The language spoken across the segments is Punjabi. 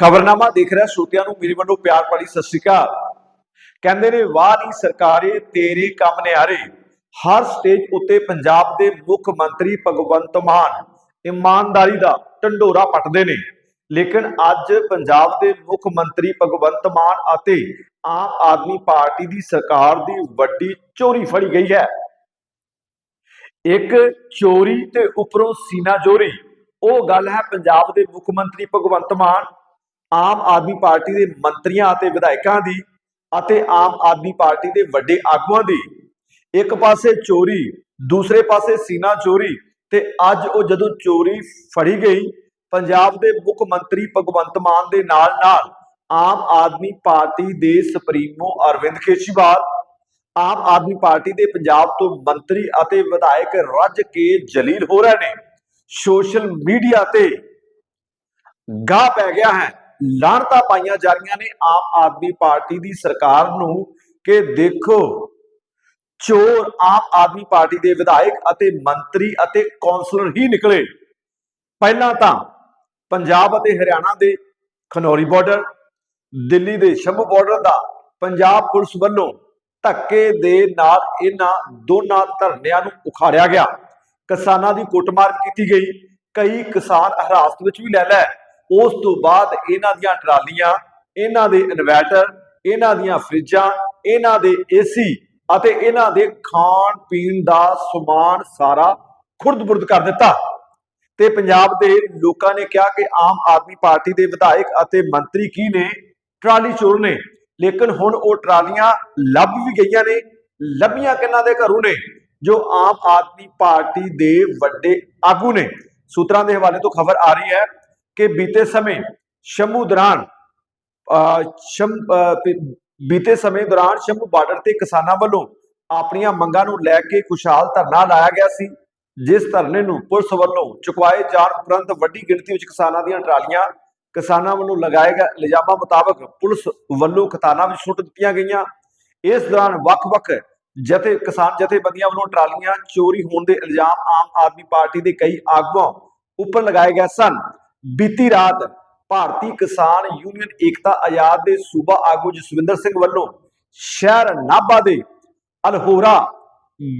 ਖਬਰਨਾਮਾ ਦੇਖ ਰਿਹਾ ਸਰੋਤਿਆਂ ਨੂੰ ਮੇਰੇ ਵੱਲੋਂ ਪਿਆਰ ਭਰੀ ਸਤਿ ਸ਼੍ਰੀ ਅਕਾਲ। ਕਹਿੰਦੇ ਨੇ, ਵਾਹ ਨਹੀਂ ਸਰਕਾਰੇ, ਤੇਰੇ ਕੰਮ ਨਿਆਰੇ। ਹਰ ਸਟੇਜ ਉੱਤੇ ਪੰਜਾਬ ਦੇ ਮੁੱਖ ਮੰਤਰੀ ਭਗਵੰਤ ਮਾਨ ਇਮਾਨਦਾਰੀ ਦਾ ਢੰਡੋਰਾ ਪੱਟਦੇ ਨੇ। ਲੇਕਿਨ ਅੱਜ ਪੰਜਾਬ ਦੇ ਮੁੱਖ ਮੰਤਰੀ ਭਗਵੰਤ ਮਾਨ ਅਤੇ ਆਮ ਆਦਮੀ ਪਾਰਟੀ ਦੀ ਸਰਕਾਰ ਦੀ ਵੱਡੀ ਚੋਰੀ ਫੜੀ ਗਈ ਹੈ। ਇੱਕ ਚੋਰੀ ਤੇ ਉੱਪਰੋਂ ਸੀਨਾ ਚੋਰੀ ਉਹ ਗੱਲ ਹੈ ਪੰਜਾਬ ਦੇ ਮੁੱਖ ਮੰਤਰੀ ਭਗਵੰਤ ਮਾਨ ਆਮ ਆਦਮੀ ਪਾਰਟੀ ਦੇ ਮੰਤਰੀਆਂ ਅਤੇ ਵਿਧਾਇਕਾਂ ਦੀ ਅਤੇ ਆਮ ਆਦਮੀ ਪਾਰਟੀ ਦੇ ਵੱਡੇ ਆਗੂਆਂ ਦੀ। ਇੱਕ ਪਾਸੇ ਚੋਰੀ, ਦੂਸਰੇ ਪਾਸੇ ਸੀਨਾ ਚੋਰੀ ਤੇ ਅੱਜ ਉਹ ਜਦੋਂ ਚੋਰੀ ਫੜੀ ਗਈ, ਪੰਜਾਬ ਦੇ ਮੁੱਖ ਮੰਤਰੀ ਭਗਵੰਤ ਮਾਨ ਦੇ ਨਾਲ ਨਾਲ ਆਮ ਆਦਮੀ ਪਾਰਟੀ ਦੇ ਸੁਪਰੀਮੋ ਅਰਵਿੰਦ ਕੇਜਰੀਵਾਲ, ਆਮ ਆਦਮੀ ਪਾਰਟੀ ਦੇ ਪੰਜਾਬ ਤੋਂ ਮੰਤਰੀ ਅਤੇ ਵਿਧਾਇਕ ਰੱਜ ਕੇ ਜਲੀਲ ਹੋ ਰਹੇ ਨੇ। ਸੋਸ਼ਲ ਮੀਡੀਆ ਤੇ ਗਾਹ ਪੈ ਗਿਆ ਹੈ। ਲਾਹਣਤਾਂ ਪਾਈਆਂ ਜਾ ਰਹੀਆਂ ਨੇ ਆਮ ਆਦਮੀ ਪਾਰਟੀ ਦੀ ਸਰਕਾਰ ਨੂੰ ਕਿ ਦੇਖੋ, ਚੋਰ ਆਮ ਆਦਮੀ ਪਾਰਟੀ ਦੇ ਵਿਧਾਇਕ ਅਤੇ ਮੰਤਰੀ ਅਤੇ ਕੌਂਸਲਰ ਹੀ ਨਿਕਲੇ। ਪਹਿਲਾਂ ਤਾਂ ਪੰਜਾਬ ਅਤੇ ਹਰਿਆਣਾ ਦੇ ਖਨੌਰੀ ਬਾਰਡਰ ਦਿੱਲੀ ਦੇ ਸ਼ੰਭੂ ਬਾਰਡਰ ਦਾ ਪੰਜਾਬ ਪੁਲਿਸ ਵੱਲੋਂ ਧੱਕੇ ਦੇ ਨਾਲ ਇਹਨਾਂ ਦੋਨਾਂ ਧਰਨਿਆਂ ਨੂੰ ਉਖਾੜਿਆ ਗਿਆ। ਕਿਸਾਨਾਂ ਦੀ ਕੁੱਟਮਾਰ ਕੀਤੀ ਗਈ। ਕਈ ਕਿਸਾਨ ਹਿਰਾਸਤ ਵਿੱਚ ਵੀ ਲੈ ਲੈ ਉਸ ਤੋਂ ਬਾਅਦ ਇਹਨਾਂ ਦੀਆਂ ਟਰਾਲੀਆਂ, ਇਹਨਾਂ ਦੇ ਇਨਵੈਟਰ ਇਹਨਾਂ ਦੀਆਂ ਫਰਿੱਜਾਂ, ਇਹਨਾਂ ਦੇ ਏਸੀ ਅਤੇ ਇਹਨਾਂ ਦੇ ਖਾਣ ਪੀਣ ਦਾ ਸਮਾਨ ਸਾਰਾ ਖੁਰਦ-ਬੁਰਦ ਕਰ ਦਿੱਤਾ। ਤੇ ਪੰਜਾਬ ਦੇ ਲੋਕਾਂ ਨੇ ਕਿਹਾ ਕਿ ਆਮ ਆਦਮੀ ਪਾਰਟੀ ਦੇ ਵਿਧਾਇਕ ਅਤੇ ਮੰਤਰੀ ਕੀ ਨੇ? ਟਰਾਲੀ ਚੋਰ ਨੇ। ਲੇਕਿਨ ਹੁਣ ਉਹ ਟਰਾਲੀਆਂ ਲੱਭ ਵੀ ਗਈਆਂ ਨੇ, ਲੱਭੀਆਂ ਕਿੰਨਾਂ ਦੇ ਘਰੋਂ ਨੇ? ਜੋ ਆਮ ਆਦਮੀ ਪਾਰਟੀ ਦੇ ਵੱਡੇ ਆਗੂ ਨੇ। ਸੂਤਰਾਂ ਦੇ ਹਵਾਲੇ ਤੋਂ ਖਬਰ ਆ ਰਹੀ ਹੈ ਕਿ ਬੀਤੇ ਸਮੇਂ ਸ਼ੰਭੂ ਦੌਰਾਨ ਬੀਤੇ ਸਮੇਂ ਦੌਰਾਨ ਸ਼ੰਭੂ ਬਾਰਡਰ ਤੇ ਕਿਸਾਨਾਂ ਵੱਲੋਂ ਆਪਣੀਆਂ ਮੰਗਾਂ ਨੂੰ ਲੈ ਕੇ ਖੁਸ਼ਹਾਲ ਧਰਨਾ ਲਾਇਆ ਗਿਆ ਸੀ, ਜਿਸ ਧਰਨੇ ਨੂੰ ਪੁਲਿਸ ਵੱਲੋਂ ਚੁਕਵਾਏ ਜਾਣ ਉਪਰੰਤ ਵੱਡੀ ਗਿਣਤੀ ਵਿੱਚ ਕਿਸਾਨਾਂ ਦੀਆਂ ਟਰਾਲੀਆਂ ਕਿਸਾਨਾਂ ਵੱਲੋਂ ਲਗਾਏ ਗਏ ਇਲਜ਼ਾਮਾਂ ਮੁਤਾਬਕ ਪੁਲਿਸ ਵੱਲੋਂ ਖਤਾਨਾਂ ਵਿੱਚ ਸੁੱਟ ਦਿੱਤੀਆਂ ਗਈਆਂ। ਇਸ ਦੌਰਾਨ ਵੱਖ-ਵੱਖ ਜਥੇ, ਕਿਸਾਨ ਜਥੇਬੰਦੀਆਂ ਵੱਲੋਂ ਟਰਾਲੀਆਂ ਚੋਰੀ ਹੋਣ ਦੇ ਇਲਜ਼ਾਮ ਆਮ ਆਦਮੀ ਪਾਰਟੀ ਦੇ ਕਈ ਆਗੂਆਂ ਉੱਪਰ ਲਗਾਏ ਗਏ ਸਨ। ਬੀਤੀ ਰਾਤ ਭਾਰਤੀ ਕਿਸਾਨ ਯੂਨੀਅਨ ਏਕਤਾ ਆਜ਼ਾਦ ਦੇ ਸੂਬਾ ਆਗੂ ਜਸਵਿੰਦਰ ਸਿੰਘ ਵੱਲੋਂ ਸ਼ਹਿਰ ਨਾਭਾ ਦੇ ਅਲਹੋਰਾ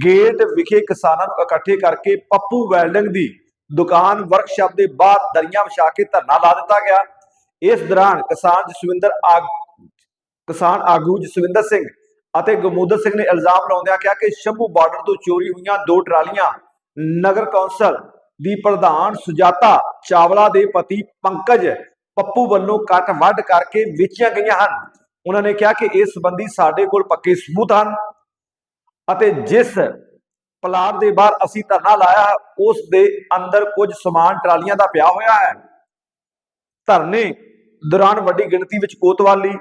ਗੇਟ ਵਿਖੇ ਕਿਸਾਨਾਂ ਨੂੰ ਇਕੱਠੇ ਕਰਕੇ ਪੱਪੂ ਵੈਲਡਿੰਗ ਦੀ ਦੁਕਾਨ ਵਰਕਸ਼ਾਪ ਦੇ ਬਾਹਰ ਦਰੀਆਂ ਵਿਛਾ ਕੇ ਧਰਨਾ ਲਾ ਦਿੱਤਾ ਗਿਆ। ਇਸ ਦੌਰਾਨ ਕਿਸਾਨ ਜਸਵਿੰਦਰ ਆਗ, ਕਿਸਾਨ ਆਗੂ ਜਸਵਿੰਦਰ ਸਿੰਘ ਅਤੇ ਗਮੋਦਰ ਸਿੰਘ ਨੇ ਇਲਜ਼ਾਮ ਲਾਉਂਦਿਆਂ ਕਿਹਾ ਕਿ ਸ਼ੰਭੂ ਬਾਰਡਰ ਤੋਂ ਚੋਰੀ ਹੋਈਆਂ ਦੋ ਟਰਾਲੀਆਂ ਨਗਰ ਕੌਂਸਲ ਦੀ ਪ੍ਰਧਾਨ ਸੁਜਾਤਾ ਚਾਵਲਾ ਦੇ ਪਤੀ ਪੰਕਜ ਪੱਪੂ ਵੱਲੋਂ ਕੱਟ ਵੱਢ ਕਰਕੇ ਵੇਚੀਆਂ ਗਈਆਂ ਹਨ। ਉਹਨਾਂ ਨੇ ਕਿਹਾ ਕਿ ਇਸ ਸੰਬੰਧੀ ਸਾਡੇ ਕੋਲ ਪੱਕੇ ਸਬੂਤ ਹਨ ਅਤੇ ਜਿਸ ਪਲਾਟ ਦੇ ਬਾਹਰ ਅਸੀਂ ਧਰਨਾ ਲਾਇਆ ਹੈ, ਉਸ ਦੇ ਅੰਦਰ ਕੁਝ ਸਮਾਨ ਟਰਾਲੀਆਂ ਦਾ ਪਿਆ ਹੋਇਆ ਹੈ। ਧਰਨੇ ਦੌਰਾਨ ਵੱਡੀ ਗਿਣਤੀ ਵਿੱਚ ਕੋਤਵਾਲੀ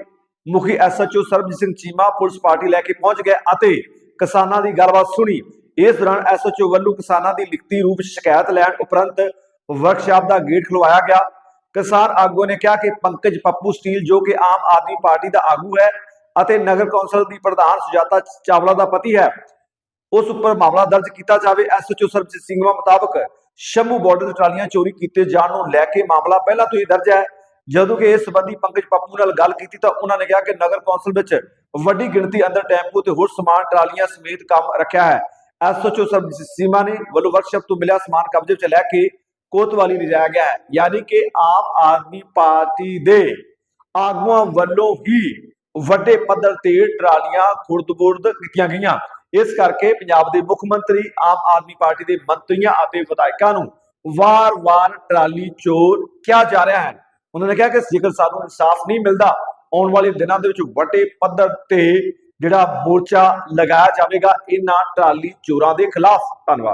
ਮੁਖੀ SHO Sarabjit Singh Cheema police party ਲੈ ਕੇ ਪਹੁੰਚ ਗਏ ਅਤੇ ਕਿਸਾਨਾਂ ਦੀ ਗੱਲਬਾਤ ਸੁਣੀ। ਇਸ ਦੌਰਾਨ ਐਸਐਚਓ ਵੱਲੋਂ ਕਿਸਾਨਾਂ ਦੀ ਲਿਖਤੀ ਰੂਪ ਸ਼ਿਕਾਇਤ ਲੈਣ ਉਪਰੰਤ ਵਰਕਸ਼ਾਪ ਦਾ ਗੇਟ ਖੁਲਵਾਇਆ ਗਿਆ। ਕਿਸਾਨ ਆਗੂ ਨੇ ਕਿਹਾ ਕਿ ਪੰਕਜ ਪੱਪੂ ਸਟੀਲ ਜੋ ਕਿ ਆਮ ਆਦਮੀ ਪਾਰਟੀ ਦਾ ਆਗੂ ਹੈ ਅਤੇ ਨਗਰ ਕੌਂਸਲ ਦੀ ਪ੍ਰਧਾਨ ਸੁਜਾਤਾ ਚਾਵਲਾ ਦਾ ਪਤੀ ਹੈ। ਉਸ ਉੱਪਰ ਮਾਮਲਾ ਦਰਜ ਕੀਤਾ ਜਾਵੇ। ਐਸਐਚਓ ਸਰਬਜੀਤ ਸਿੰਘ ਮੁਤਾਬਕ ਸ਼ੰਭੂ ਬਾਰਡਰ ਤੇ ਟਰਾਲੀਆਂ ਚੋਰੀ ਕੀਤੇ ਜਾਣ ਨੂੰ ਲੈ ਕੇ ਮਾਮਲਾ ਪਹਿਲਾਂ ਤੋਂ ਹੀ ਦਰਜ ਹੈ। ਜਦੋਂ ਕਿ ਇਸ ਸੰਬੰਧੀ ਪੰਕਜ ਪੱਪੂ ਨਾਲ ਗੱਲ ਕੀਤੀ ਤਾਂ ਉਹਨਾਂ ਨੇ ਕਿਹਾ ਕਿ ਨਗਰ ਕੌਂਸਲ ਵਿੱਚ ਵੱਡੀ ਗਿਣਤੀ ਅੰਦਰ ਟੈਂਪੂ ਤੇ ਹੋਰ ਸਮਾਨ ਟਰਾਲੀਆਂ ਸਮੇਤ ਕੰਮ ਰੱਖਿਆ ਹੈ। ਐਸਐਚਓ ਸਰਬਜੀਤ ਸੀਮਾ ਨੇ ਵੱਲੋਂ ਵਰਕਸ਼ਾਪ ਤੋਂ ਮਿਲਿਆ ਸਮਾਨ ਕਬਜ਼ੇ ਵਿੱਚ ਲੈ ਕੇ ਕੋਤਵਾਲੀ ਲਿਜਾਇਆ ਗਿਆ ਹੈ। ਯਾਨੀ ਕਿ ਆਮ ਆਦਮੀ ਪਾਰਟੀ ਦੇ ਆਗੂਆਂ ਵੱਲੋਂ ਹੀ ਵੱਡੇ ਪੱਧਰ ਤੇ ਟਰਾਲੀਆਂ ਖੁਰਦ-ਬੁਰਦ ਕੀਤੀਆਂ ਗਈਆਂ। ਇਸ ਕਰਕੇ ਪੰਜਾਬ ਦੇ ਮੁੱਖ ਮੰਤਰੀ, ਆਮ ਆਦਮੀ ਪਾਰਟੀ ਦੇ ਮੰਤਰੀਆਂ ਅਤੇ ਵਿਧਾਇਕਾਂ ਨੂੰ ਵਾਰ-ਵਾਰ ਟਰਾਲੀ ਚੋਰ ਕਿਹਾ ਜਾ ਰਿਹਾ ਹੈ। ਉਹਨਾਂ ਨੇ ਕਿਹਾ ਕਿ ਜੇਕਰ ਸਾਨੂੰ ਇਨਸਾਫ ਨਹੀਂ ਮਿਲਦਾ, ਆਉਣ ਵਾਲੇ ਦਿਨਾਂ ਦੇ ਵਿੱਚ ਵੱਡੇ ਪੱਧਰ ਤੇ ਜਿਹੜਾ ਮੋਰਚਾ ਲਗਾਇਆ ਜਾਵੇਗਾ ਇਹਨਾਂ ਟਰਾਲੀ ਚੋਰਾਂ ਦੇ ਖਿਲਾਫ। ਧੰਨਵਾਦ।